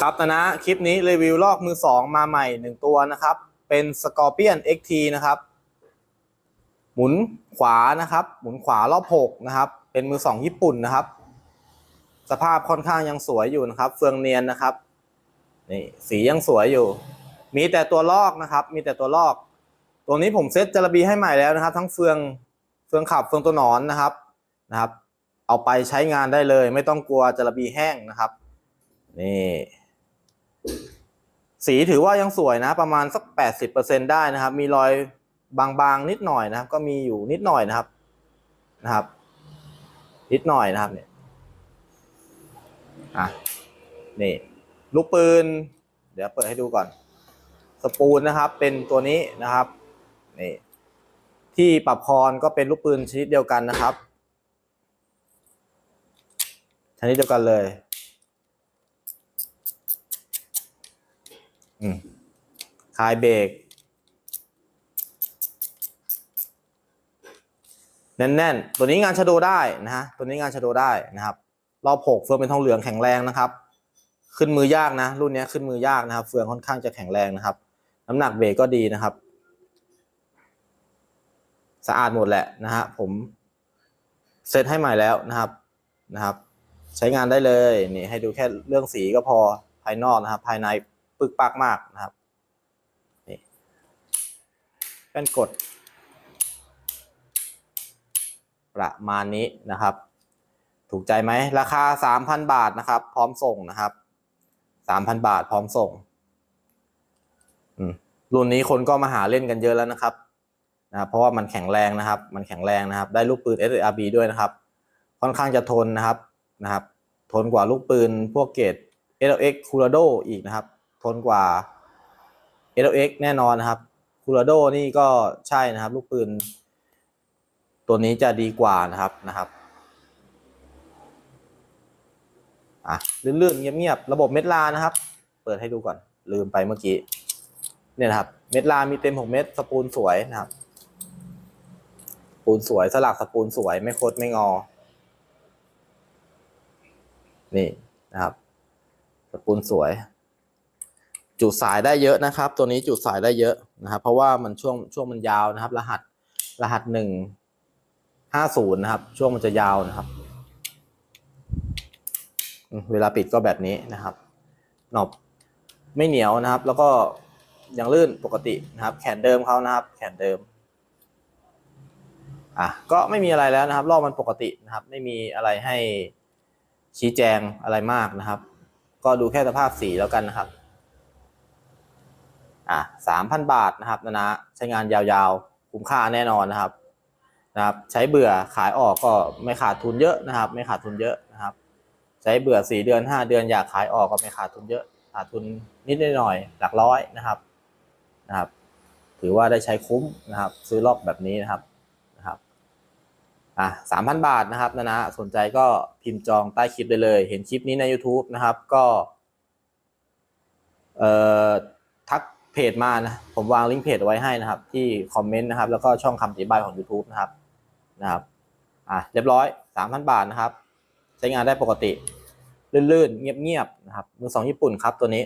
ครับนะนะคลิปนี้รีวิวลอกมือสองมาใหม่หนึ่งตัวนะครับ เป็น Scorpion XT นะครับ หมุนขวานะครับ หมุนขวารอบหกนะครับ เป็นมือสองญี่ปุ่นนะครับ สภาพค่อนข้างยังสวยอยู่นะครับ เฟืองเนียนนะครับนี่สียังสวยอยู่ มีแต่ตัวลอกนะครับ มีแต่ตัวลอก ตัวนี้ผมเซ็ตจระบีให้ใหม่แล้วนะครับ ทั้งเฟืองเฟืองขับเฟืองตัวหนอนนะครับนะครับ เอาไปใช้งานได้เลย ไม่ต้องกลัวจระบีแห้งนะครับนี่ สีถือว่ายังสวยนะ ประมาณสักแปดสิบเปอร์เซ็นได้นะครับ มีรอยบางๆนิดหน่อยนะครับ ก็มีอยู่นิดหน่อยนะครับนะครับ นิดหน่อยนะครับเนี่ยอะนี่ลูกปืน เดี๋ยวเปิดให้ดูก่อน สปูลนะครับ เป็นตัวนี้นะครับนี่ที่ปรับพรก็เป็นลูกปืนชนิดเดียวกันนะครับชนิดเดียวกันเลย คลายเบรกแน่นๆ ตัวนี้งานชะโดได้นะฮะ ตัวนี้งานชะโดได้นะครับ รอบหกเฟืองเป็นทองเหลืองแข็งแรงนะครับ ขึ้นมือยากนะ รุ่นนี้ขึ้นมือยากนะครับ เฟืองค่อนข้างจะแข็งแรงนะครับ น้ำหนักเบรกก็ดีนะครับ สะอาดหมดแหละนะฮะ ผมเซตให้ใหม่แล้วนะครับ นะครับ ใช้งานได้เลย นี่ให้ดูแค่เรื่องสีก็พอ ภายนอกนะครับ ภายใน กปักมากนะครับนี่แป้นกด ประมาณนี้นะครับ ถูกใจไหมราคาสามพันบาทนะครับ พร้อมส่งนะครับสามพันบาทพร้อมส่งอืมรุ่นนี้คนก็มาหาเล่นกันเยอะแล้วนะครับนะครับ เพราะว่ามันแข็งแรงนะครับ มันแข็งแรงนะครับ ได้ลูกปืน SRB ด้วยนะครับ ค่อนข้างจะทนนะครับนะครับ ทนกว่าลูกปืนพวกเกรด LX Curado อีกนะครับ ทนกว่า LX แน่นอนนะครับ Curado นี่ก็ใช่นะครับ ลูกปืน ตัวนี้จะดีกว่านะครับนะครับอะลื่นๆเงียบๆระบบเม็ดลานะครับ เปิดให้ดูก่อน ลืมไปเมื่อกี้เนี่ยนะครับ เม็ดลามีเต็ม6เม็ดสปูลสวยนะครับสปูลสวยสลักสปูลสวยไม่คดไม่งอ นี่นะครับ สปูลสวย จุดสายได้เยอะนะครับ ตัวนี้จุดสายได้เยอะนะครับ เพราะว่ามันช่วงช่วงมันยาวนะครับ รหัสรหัสหนึ่งห้าศูนย์นะครับ ช่วงมันจะยาวนะครับ เวลาปิดก็แบบนี้นะครับหนอบไม่เหนียวนะครับ แล้วก็ยังลื่นปกตินะครับ แขนเดิมเขานะครับ แขนเดิมอะก็ไม่มีอะไรแล้วนะครับรอบมันปกตินะครับ ไม่มีอะไรให้ชี้แจงอะไรมากนะครับ ก็ดูแค่สภาพสีแล้วกันนะครับ อะสามพันบาทนะครับนะนะใช้งานยาวๆ คุ้มค่าแน่นอนนะครับนะครับ ใช้เบื่อขายออกก็ไม่ขาดทุนเยอะนะครับ ไม่ขาดทุนเยอะนะครับ ใช้เบื่อสี่เดือนห้าเดือนอยากขายออกก็ไม่ขาดทุนเยอะ ขาดทุนนิดหน่อยหลักร้อยนะครับนะครับ ถือว่าได้ใช้คุ้มนะครับ ซื้อรอบแบบนี้นะครับนะครับอะสามพันบาทนะครับนะนะสนใจก็พิมพ์จองใต้คลิปได้เลย เห็นคลิปนี้ใน YouTube นะครับก็เอ่อ เพจมานะผมวางลิงก์เพจไว้ให้นะครับ ที่คอมเมนต์นะครับ แล้วก็ช่องคำอธิบายของ YouTube นะครับนะครับอะเรียบร้อยสามพันบาทนะครับ ใช้งานได้ปกติ ลื่นๆ เงียบๆนะครับมือสองญี่ปุ่นครับตัวนี้